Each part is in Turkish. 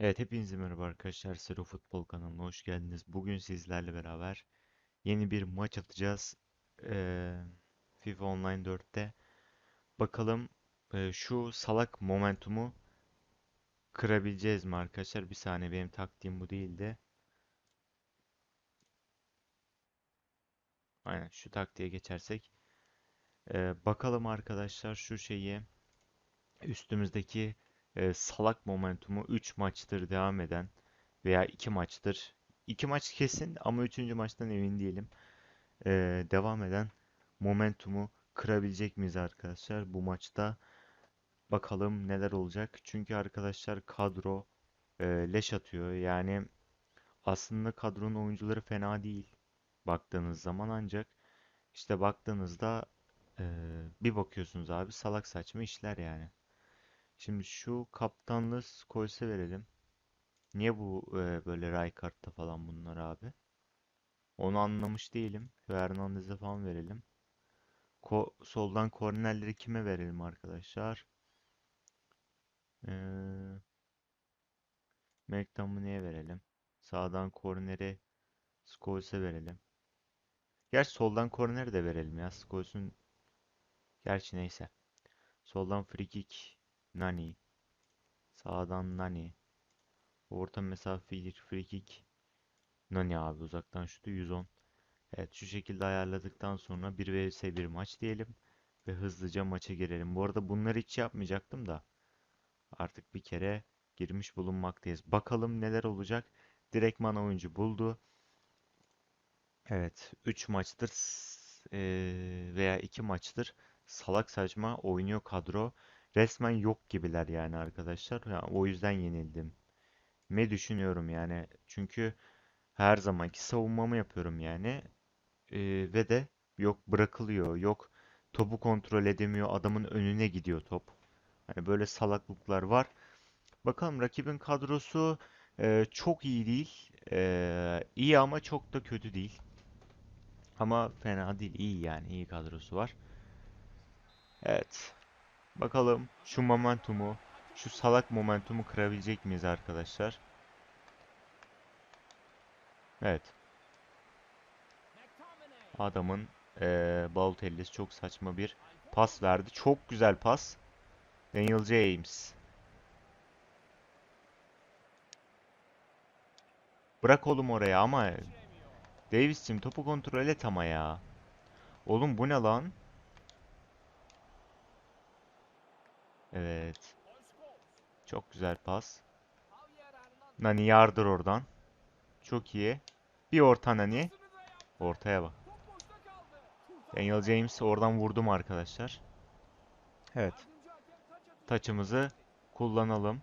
Evet, hepinize merhaba arkadaşlar. Sero Futbol kanalına hoş geldiniz. Bugün sizlerle beraber yeni bir maç atacağız. Ee, FIFA Online 4'te. Bakalım e, şu salak momentumu kırabileceğiz mi arkadaşlar? Bir saniye benim taktiğim bu değildi. Aynen şu taktiğe geçersek. Ee, bakalım arkadaşlar şu şeyi üstümüzdeki e, salak momentumu 3 maçtır devam eden veya 2 maçtır. 2 maç kesin ama 3. maçtan emin değilim. E, devam eden momentumu kırabilecek miyiz arkadaşlar bu maçta? Bakalım neler olacak. Çünkü arkadaşlar kadro e, leş atıyor. Yani aslında kadronun oyuncuları fena değil baktığınız zaman ancak işte baktığınızda e, bir bakıyorsunuz abi salak saçma işler yani. Şimdi şu kaptanlığı Scholes'e verelim. Niye bu e, böyle Rijkaard'ta falan bunlar abi? Onu anlamış değilim. Hernandez'e falan verelim. Ko soldan kornerleri kime verelim arkadaşlar? Ee, McTominay'e verelim. Sağdan korneri Scholes'e verelim. Gerçi soldan korneri de verelim ya. Scholes'un gerçi neyse. Soldan free kick Nani. Sağdan Nani. Orta mesafe free kick. Nani abi uzaktan şutu 110. Evet şu şekilde ayarladıktan sonra 1 vs 1 maç diyelim. Ve hızlıca maça girelim. Bu arada bunları hiç yapmayacaktım da. Artık bir kere girmiş bulunmaktayız. Bakalım neler olacak. Direktman oyuncu buldu. Evet 3 maçtır veya 2 maçtır salak saçma oynuyor kadro. Resmen yok gibiler yani arkadaşlar. Ya, o yüzden yenildim. Ne düşünüyorum yani. Çünkü her zamanki savunmamı yapıyorum yani. Ee, ve de yok bırakılıyor. Yok topu kontrol edemiyor. Adamın önüne gidiyor top. Hani böyle salaklıklar var. Bakalım rakibin kadrosu e, çok iyi değil. E, iyi ama çok da kötü değil. Ama fena değil. İyi yani. iyi kadrosu var. Evet. Bakalım şu momentumu, şu salak momentumu kırabilecek miyiz arkadaşlar? Evet. Adamın eee Balotelli çok saçma bir pas verdi. Çok güzel pas. Daniel James. Bırak oğlum oraya ama Davis'cim topu kontrol et ama ya. Oğlum bu ne lan? Evet. Çok güzel pas. Nani yardır oradan. Çok iyi. Bir orta Nani. Ortaya bak. Daniel James oradan vurdum arkadaşlar. Evet. Taçımızı kullanalım.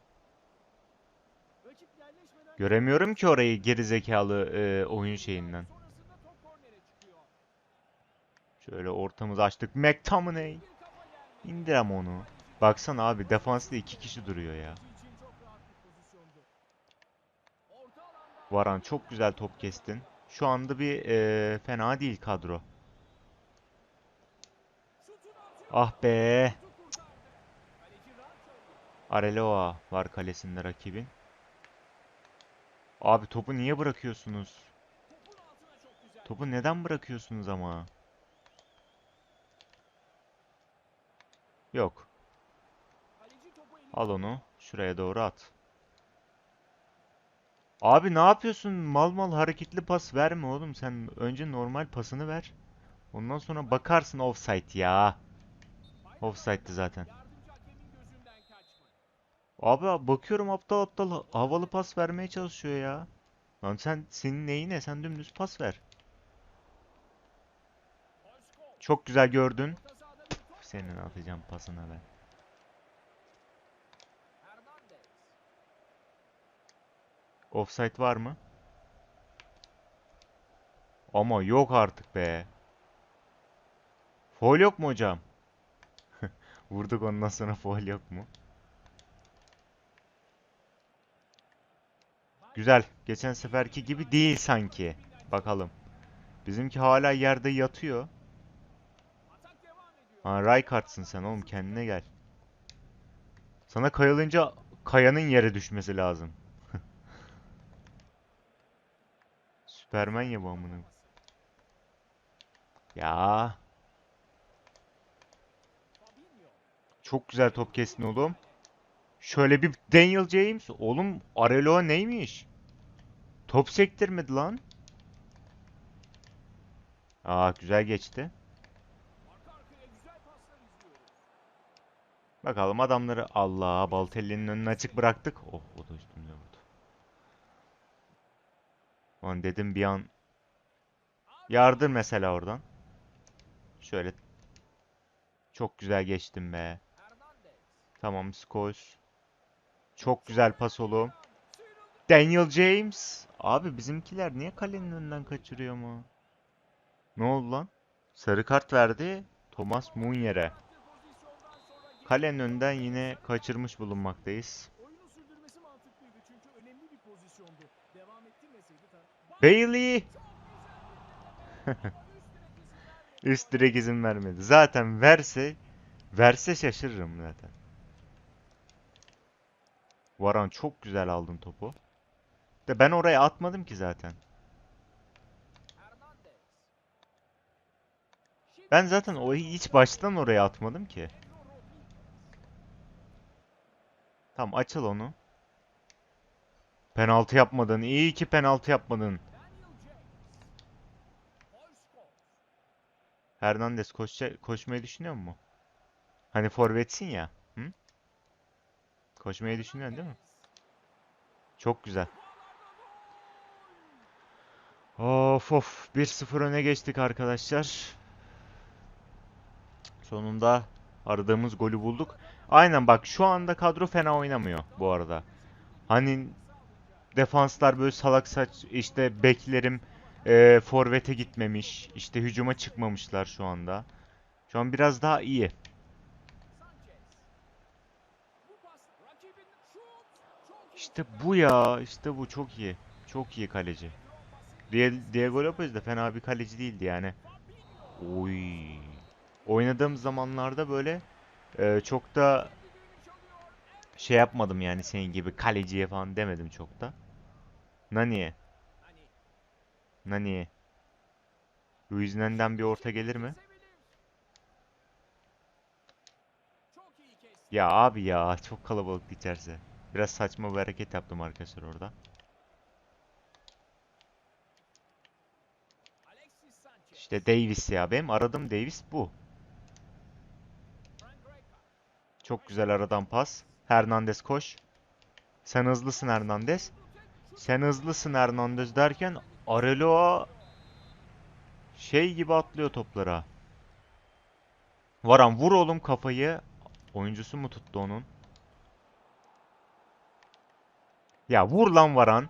Göremiyorum ki orayı gerizekalı e, oyun şeyinden. Şöyle ortamızı açtık. McTominay. İndir ama onu. Baksana abi defansta iki kişi duruyor ya. Varan çok güzel top kestin. Şu anda bir e, fena değil kadro. Ah be. Areloa var kalesinde rakibin. Abi topu niye bırakıyorsunuz? Topu neden bırakıyorsunuz ama? Yok. Al onu. Şuraya doğru at. Abi ne yapıyorsun? Mal mal hareketli pas verme oğlum. Sen önce normal pasını ver. Ondan sonra bakarsın offside ya. Offside'di zaten. Abi bakıyorum aptal aptal havalı pas vermeye çalışıyor ya. Lan sen senin neyine? Sen dümdüz pas ver. Çok güzel gördün. Senin atacağım pasına ben. Offside var mı? Ama yok artık be. Foul yok mu hocam? Vurduk ondan sonra foul yok mu? Güzel. Geçen seferki gibi değil sanki. Bakalım. Bizimki hala yerde yatıyor. Ha Rijkaard'sın sen oğlum kendine gel. Sana kayılınca kayanın yere düşmesi lazım. Süpermen ya bu amına. Ya. Çok güzel top kestin oğlum. Şöyle bir Daniel James. Oğlum Areloa neymiş? Top sektirmedi lan. Aa güzel geçti. Bakalım adamları Allah Balotelli'nin önünü açık bıraktık. Oh o da üstümde vurdu. Lan dedim bir an yardır mesela oradan. Şöyle çok güzel geçtim be. Tamam Scholes. Çok güzel pas oğlum. Daniel James. Abi bizimkiler niye kalenin önünden kaçırıyor mu? Ne oldu lan? Sarı kart verdi. Thomas Munyer'e. Kalenin önünden yine kaçırmış bulunmaktayız. Bailey. Üst direk izin vermedi. Zaten verse verse şaşırırım zaten. Varan çok güzel aldın topu. De ben oraya atmadım ki zaten. Ben zaten o hiç baştan oraya atmadım ki. Tamam açıl onu. Penaltı yapmadın. İyi ki penaltı yapmadın. Hernandez koşça koşmayı düşünüyor mu? Hani forvetsin ya. Hı? Koşmayı düşünüyorsun değil mi? Çok güzel. Of of 1-0 öne geçtik arkadaşlar. Sonunda aradığımız golü bulduk. Aynen bak şu anda kadro fena oynamıyor bu arada. Hani defanslar böyle salak saç işte beklerim e, forvete gitmemiş. işte hücuma çıkmamışlar şu anda. Şu an biraz daha iyi. İşte bu ya. işte bu çok iyi. Çok iyi kaleci. Diego Lopez de fena bir kaleci değildi yani. Oy. Oynadığım zamanlarda böyle e, çok da şey yapmadım yani senin gibi kaleciye falan demedim çok da. Nani'ye. Nani'ye. Luis Nen'den bir orta gelir mi? Ya abi ya çok kalabalık içerse. Biraz saçma bir hareket yaptım arkadaşlar orada. İşte Davis ya. Benim aradığım Davis bu. Çok güzel aradan pas. Hernandez koş. Sen hızlısın Hernandez. Sen hızlısın Hernandez derken Areloa şey gibi atlıyor toplara. Varan vur oğlum kafayı. Oyuncusu mu tuttu onun? Ya vur lan Varan.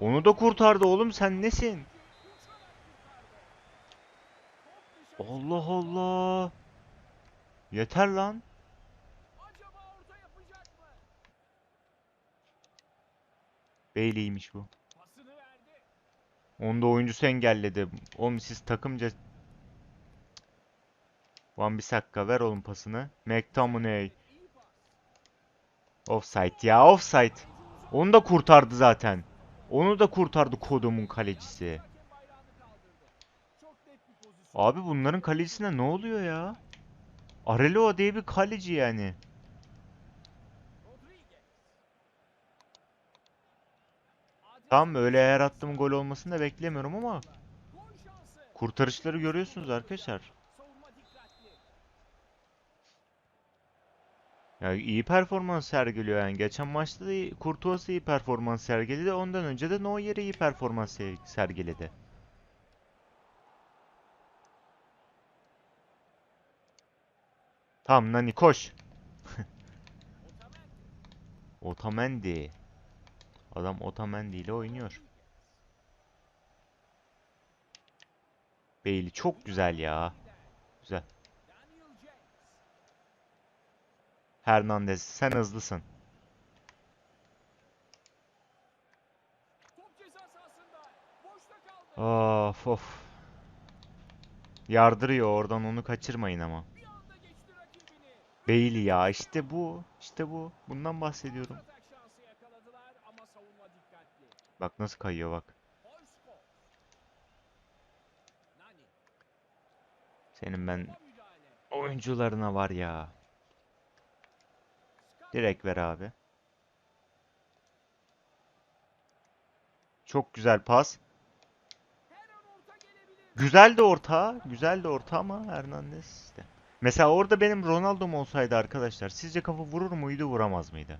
Onu da kurtardı oğlum sen nesin? Allah Allah. Yeter lan. Bailey'miş bu. Pasını verdi. Onu da oyuncusu engelledi. Oğlum siz takımca... Van Bissaka ver oğlum pasını. McTominay. Offside ya offside. Onu da kurtardı zaten. Onu da kurtardı kodumun kalecisi. Bir. Abi bunların kalecisine ne oluyor ya? Areloa diye bir kaleci yani. Tamam öyle her attığım gol olmasını da beklemiyorum ama kurtarışları görüyorsunuz arkadaşlar. Ya iyi performans sergiliyor yani. Geçen maçta da Courtois iyi performans sergiledi. Ondan önce de Neuer iyi performans se- sergiledi. Tamam Nani koş. Otamendi. Adam Otamendi ile oynuyor. Bailey çok güzel ya. Güzel. Hernandez sen hızlısın. Of of. Yardırıyor oradan onu kaçırmayın ama. Bailey ya işte bu. işte bu. Bundan bahsediyorum. Bak nasıl kayıyor bak. Senin ben oyuncularına var ya. Direkt ver abi. Çok güzel pas. Güzel de orta. Güzel de orta ama Hernandez işte. Mesela orada benim Ronaldo'm olsaydı arkadaşlar sizce kafa vurur muydu vuramaz mıydı?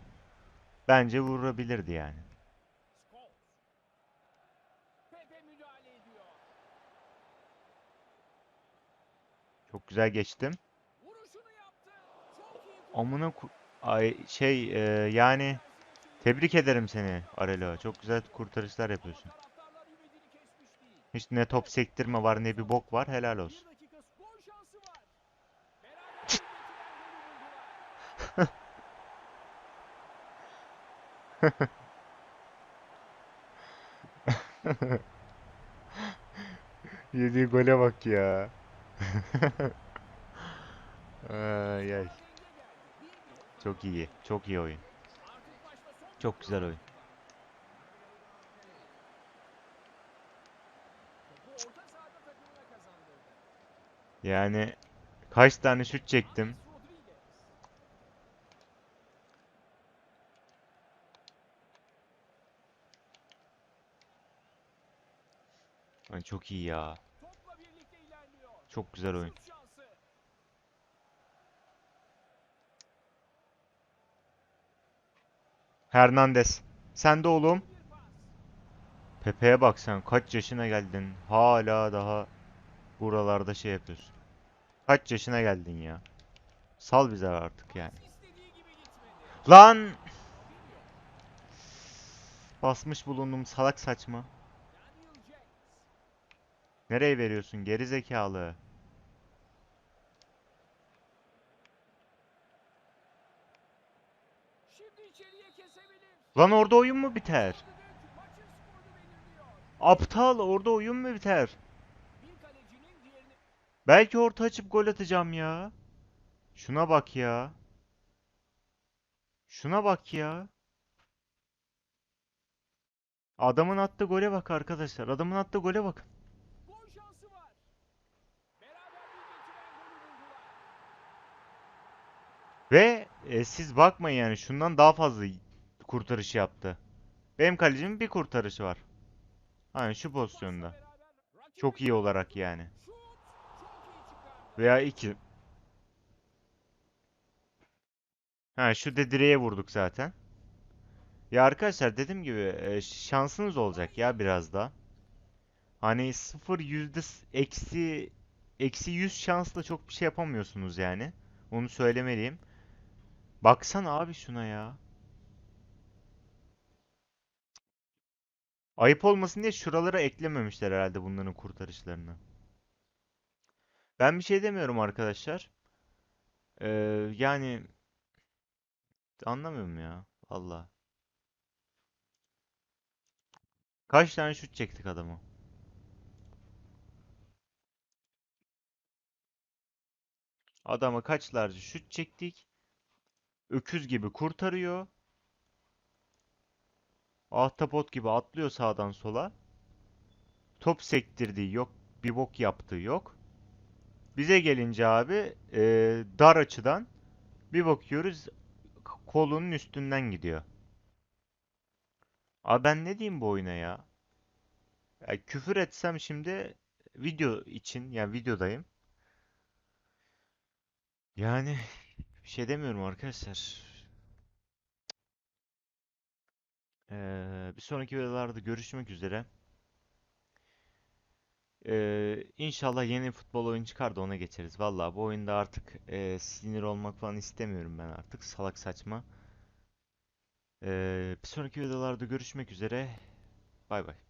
Bence vurabilirdi yani. Çok güzel geçtim. Amına ay şey e, yani tebrik ederim seni Arelo. Çok güzel kurtarışlar yapıyorsun. Hiç ne top sektirme var ne bir bok var. Helal olsun. Yediği gole bak ya. Ay ay. Denge geldi. 1-1. Çok iyi. Çok iyi oyun. Çok güzel oyun. Yani kaç tane şut çektim. Çok iyi ya. Çok güzel oyun. Hernandez. Sen de oğlum. Pepe'ye bak sen kaç yaşına geldin. Hala daha buralarda şey yapıyorsun. Kaç yaşına geldin ya. Sal bize artık yani. Lan! Basmış bulundum salak saçma. Nereye veriyorsun geri zekalı? Lan orada oyun mu biter? Aptal orada oyun mu biter? Belki orta açıp gol atacağım ya. Şuna bak ya. Şuna bak ya. Adamın attığı gole bak arkadaşlar. Adamın attığı gole bakın. gol şansı var. Beraberliği getiren golü buldular. Ve e, siz bakmayın yani şundan daha fazla kurtarış yaptı. Benim kalecimin bir kurtarışı var. Aynen şu pozisyonda. Çok iyi olarak yani. Veya iki. Ha şu de direğe vurduk zaten. Ya arkadaşlar dediğim gibi e, şansınız olacak ya biraz da. Hani sıfır yüzde eksi eksi 100 şansla çok bir şey yapamıyorsunuz yani. Onu söylemeliyim. Baksana abi şuna ya. Ayıp olmasın diye şuralara eklememişler herhalde bunların kurtarışlarını. Ben bir şey demiyorum arkadaşlar. Ee, yani anlamıyorum ya. Valla. Kaç tane şut çektik adamı? Adama kaçlarca şut çektik. Öküz gibi kurtarıyor. Ahtapot gibi atlıyor sağdan sola. Top sektirdiği yok. Bir bok yaptığı yok. Bize gelince abi e, dar açıdan bir bakıyoruz kolunun üstünden gidiyor. Abi ben ne diyeyim bu oyuna ya? Ya küfür etsem şimdi video için yani videodayım. Yani bir şey demiyorum arkadaşlar. Ee, bir sonraki videolarda görüşmek üzere. Ee, inşallah yeni futbol oyunu çıkar da ona geçeriz. Vallahi bu oyunda artık e, sinir olmak falan istemiyorum ben artık. Salak saçma. Ee, bir sonraki videolarda görüşmek üzere. Bay bay.